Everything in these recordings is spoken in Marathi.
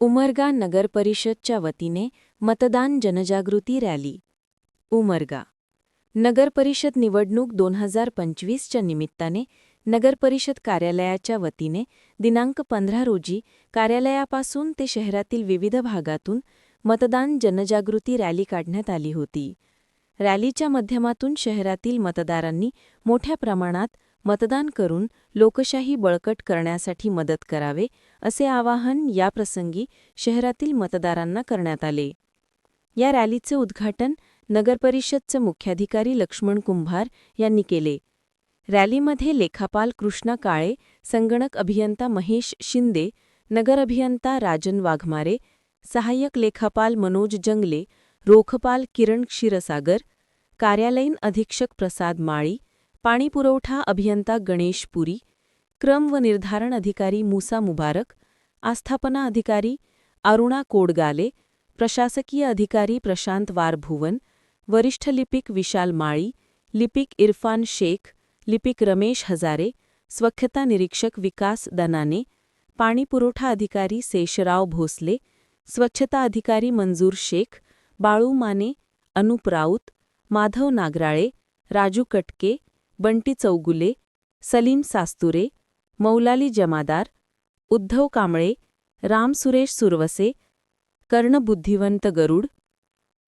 उमरगा नगर परिषदच्या वतीने मतदान जनजागृती रॅली. उमरगा नगर परिषद निवडणूक दोन हजार पंचवीसच्या निमित्ताने नगर परिषद कार्यालयाच्या वतीने दिनांक पंधरा रोजी कार्यालयापासून ते शहरातील विविध भागातून मतदान जनजागृती रॅली काढण्यात आली होती. रॅलीच्या माध्यमातून शहरातील मतदारांनी मोठ्या प्रमाणात मतदान करून लोकशाही बळकट करण्यासाठी मदत करावे असे आवाहन याप्रसंगी शहरातील मतदारांना करण्यात आले. या रॅलीचे उद्घाटन नगरपरिषदचे मुख्याधिकारी लक्ष्मण कुंभार यांनी केले. रॅलीमध्ये लेखापाल कृष्णा काळे संगणक अभियंता महेश शिंदे नगर अभियंता राजन वाघमारे सहाय्यक लेखापाल मनोज जंगले रोखपाल किरण क्षीरसागर कार्यालयीन अधीक्षक प्रसाद माळी पाणीपुरवठा अभियंता गणेश पुरी, क्रम व निर्धारण अधिकारी मूसा मुबारक, आस्थापना अधिकारी अरुणा कोडगाले, प्रशासकीय अधिकारी प्रशांत वारभुवन, वरिष्ठ लिपिक विशाल माळी, लिपिक इरफान शेख, लिपिक रमेश हजारे, स्वच्छता निरीक्षक विकास दनाने पाणीपुरवठा अधिकारी शेषराव भोसले, स्वच्छता अधिकारी मंजूर शेख, बाळू माने, अनुप राऊत, माधव नागराळे, राजू कटके बंटी चौगुले सलीम सास्तुरे मौलाली जमादार उद्धव कांबळे राम सुरेश सुरवसे कर्णबुद्धिवंत गरुड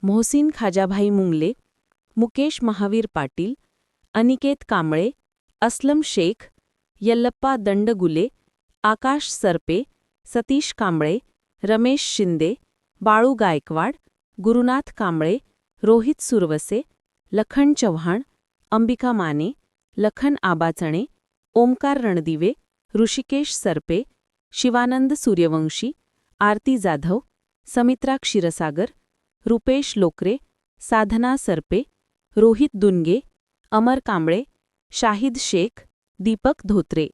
मोहसिन खाजाभाई मुंगले मुकेश महावीर पाटील अनिकेत कांबळे अस्लम शेख यल्लप्पा दंडगुले आकाश सरपे सतीश कांबळे रमेश शिंदे बाळू गायकवाड गुरुनाथ कांबळे रोहित सुरवसे लखन चव्हाण अंबिका माने लखन आबाचणे ओमकार रणदिवे ऋषिकेश सरपे शिवानंद सूर्यवंशी आरती जाधव समित्रा क्षीरसागर रुपेश लोकरे साधना सरपे रोहित दुनगे अमर कांबळे शाहिद शेख दीपक धोत्रे.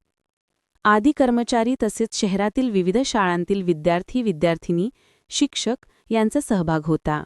आदी कर्मचारी तसेच शहरातील विविध शाळांतील विद्यार्थी विद्यार्थिनी शिक्षक यांचा सहभाग होता.